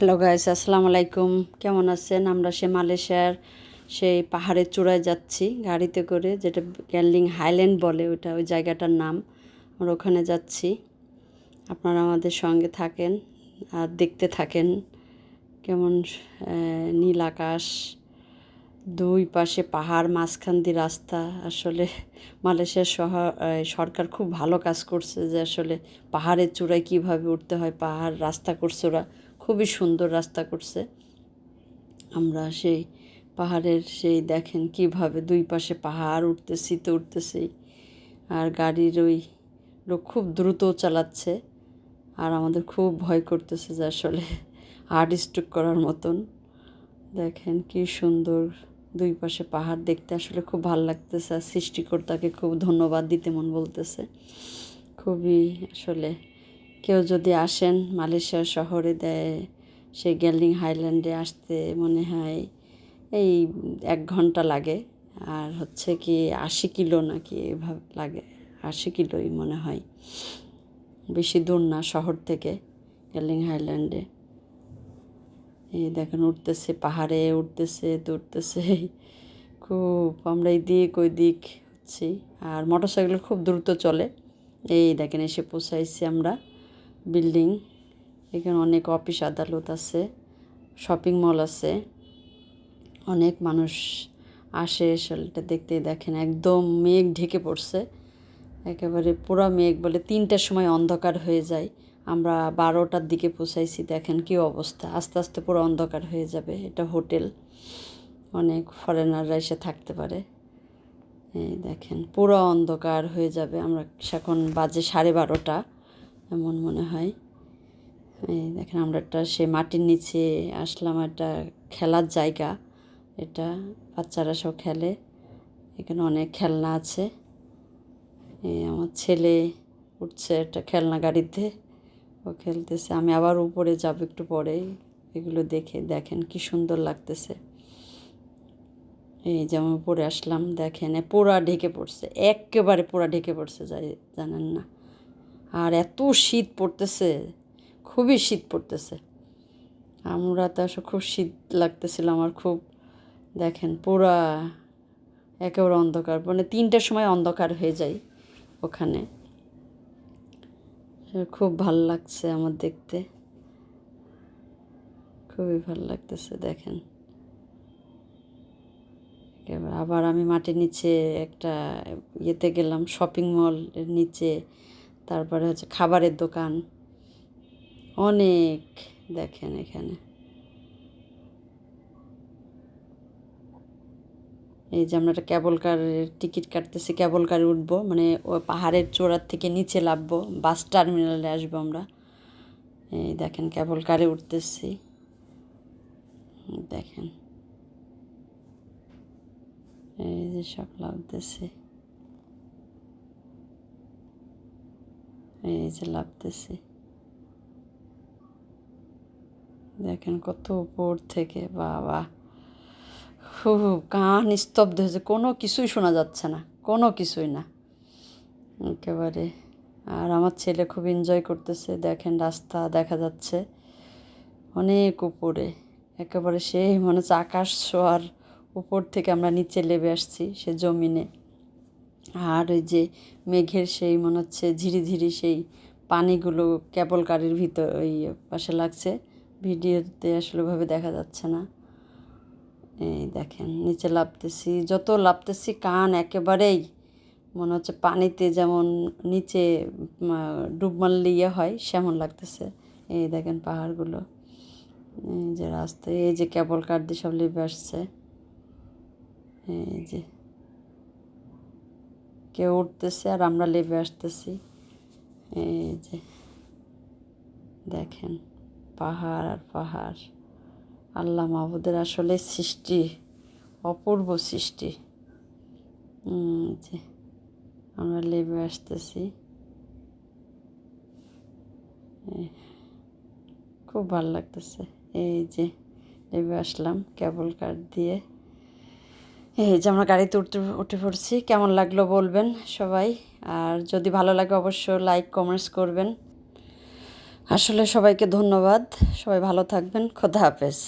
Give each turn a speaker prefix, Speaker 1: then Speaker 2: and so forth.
Speaker 1: Hello guys আসসালামু আলাইকুম কেমন আছেন? আমরা সে মালয়েশিয়ার সেই পাহাড়ের চূড়ায় যাচ্ছি, গাড়িতে করে, যেটা ক্যান্ডিং হাইল্যান্ড বলে ওইটা ওই জায়গাটার নাম। আমরা ওখানে যাচ্ছি। আপনারা আমাদের সঙ্গে থাকেন আর দেখতে থাকেন। কেমন নীল আকাশ দুই পাশে পাহাড় মাঝখান দিয়ে রাস্তা, আসলে মালয়েশিয়ার সরকার খুব ভালো কাজ করছে যে আসলে পাহাড়ের চূড়ায় কীভাবে উঠতে হয়, পাহাড় রাস্তা করছে ওরা, খুবই সুন্দর রাস্তা করছে। আমরা সেই পাহাড়ের সেই দেখেন কীভাবে দুই পাশে পাহাড় উঠতেছি, তো উঠতেছি। আর গাড়ির ওই লোক খুব দ্রুত চালাচ্ছে আর আমাদের খুব ভয় করতেছে যে আসলে হার্ট স্ট্রোক করার মতন। দেখেন কি সুন্দর দুই পাশে পাহাড় দেখতে আসলে খুব ভালো লাগতেছে, আর সৃষ্টিকর্তাকে খুব ধন্যবাদ দিতে মন বলতেছে। খুবই আসলে কেউ যদি আসেন মালয়েশিয়া শহরে দেয়, সেই গ্যালিং হাইল্যান্ডে আসতে মনে হয় এই এক ঘণ্টা লাগে। আর হচ্ছে কি আশি কিলো নাকি এভাবে লাগে, আশি কিলোই মনে হয়। বেশি দূর না শহর থেকে, গ্যালিং হাইল্যান্ডে। দেখেন উঠতেছে, পাহাড়ে উঠতেছে উঠতেছে খুব আমরা এই দিক ওই দিক হচ্ছি। আর মোটর সাইকেল খুব দ্রুত চলে। এই দেখেন এসে পৌঁছাইছি আমরা বিল্ডিং। এখানে অনেক অফিস আদালত আছে, শপিং মল আছে। অনেক মানুষ আসে সেটা দেখতে, দেখেন একদম মেঘ ঢেকে পড়ছে। একেবারে পুরো মেঘ বলে তিনটার সময় অন্ধকার হয়ে যায়। আমরা বারোটার দিকে পৌঁছাইছি, দেখেন কি অবস্থা। আস্তে আস্তে পুরো অন্ধকার হয়ে যাবে, এটা হোটেল। অনেক ফরেনাররা এসে থাকতে পারে। এই দেখেন, পুরো অন্ধকার হয়ে যাবে। আমরা এখন বাজে সাড়ে বারোটা, এমন মনে হয়। এই দেখেন, আমরা একটা সে মাটির নিচে আসলাম, একটা খেলার জায়গা। এটা বাচ্চারা সব খেলে। এখানে অনেক খেলনা আছে। এই আমার ছেলে উঠছে একটা খেলনা গাড়িতে। ও খেলতেছে। আমি আবার উপরে যাব একটু পরে এগুলো দেখে দেখেন কি সুন্দর লাগতেছে। এই যেমন উপরে আসলাম, দেখেন পুরা ঢেকে পড়ছে। একেবারে পোড়া ঢেকে পড়ছে, যাই জানেন না। আর এত শীত পড়তেছে, খুবই শীত পড়তেছে। আমরা তো আসলে খুব শীত লাগতেছিল আমার খুব। দেখেন পুরা একেবারে অন্ধকার। মানে তিনটার সময় অন্ধকার হয়ে যায় ওখানে। খুব ভালো লাগছে আমার দেখতে। খুবই ভালো লাগতেছে, দেখেন। এবার আবার আমি মাটির নিচে একটা ইয়েতে গেলাম শপিং মলের নিচে। তারপরে হচ্ছে খাবারের দোকান। অনেক, দেখেন এখানে। এই যে আমরা একটা ক্যাবল কারের টিকিট কাটতেছি ক্যাবল কারে উঠবো মানে ও পাহাড়ের চূড়ার থেকে নিচে নামবো বাস টার্মিনালে আসব আমরা। এই দেখেন ক্যাবল কারে উঠতেছি। দেখেন। এই যে সব লাভতেছে এই যে লাভতেছি দেখেন কত উপর থেকে, বাবা। খুব কান স্তব্ধ হয়েছে। কোনো কিছুই শোনা যাচ্ছে না। কোনো কিছুই না। একেবারে। আর আমার ছেলে খুব এনজয় করতেছে। দেখেন রাস্তা দেখা যাচ্ছে। অনেক উপরে। একেবারে সেই মনে হচ্ছে আকাশ ছোঁয়ার উপর থেকে আমরা নিচে নেমে আসছি সে জমিনে। আর ওই যে মেঘের সেই মনে হচ্ছে ঝিরি ঝিরি সেই পানিগুলো কেবল গাড়ির ভিতর ওই পাশে লাগছে। ভিডিওতে আসলে ভাবে দেখা যাচ্ছে না। এই দেখেন, নিচে লাপতেছি, যত লাপতেছি কান একেবারেই, মনে হচ্ছে পানিতে যেমন নিচে ডুব মারলে ইয়ে হয়, সেমন লাগতেছে। এই দেখেন পাহাড়গুলো, এই যে রাস্তা, এই যে কেবল কার দিয়ে সব লেবে আসছে। এই যে কেউ উঠতেছে আর আমরা লেবে আসতেছি। এই যে দেখেন, পাহাড় আর পাহাড়। আল্লাহ মাহবুদের আসলে সৃষ্টি, অপূর্ব সৃষ্টি। আমরা লেবে আসতেছি। খুব ভালো লাগতেছে। এই যে, লেবে আসলাম কেবল কার্ড দিয়ে। এই যে, আমরা গাড়িতে উঠতে, উঠে পড়ছি। কেমন লাগল বলবেন সবাই। আর যদি ভালো লাগে অবশ্য লাইক কমেন্টস করবেন। আসলে সবাইকে ধন্যবাদ। সবাই ভালো থাকবেন। খোদা হাফেজ।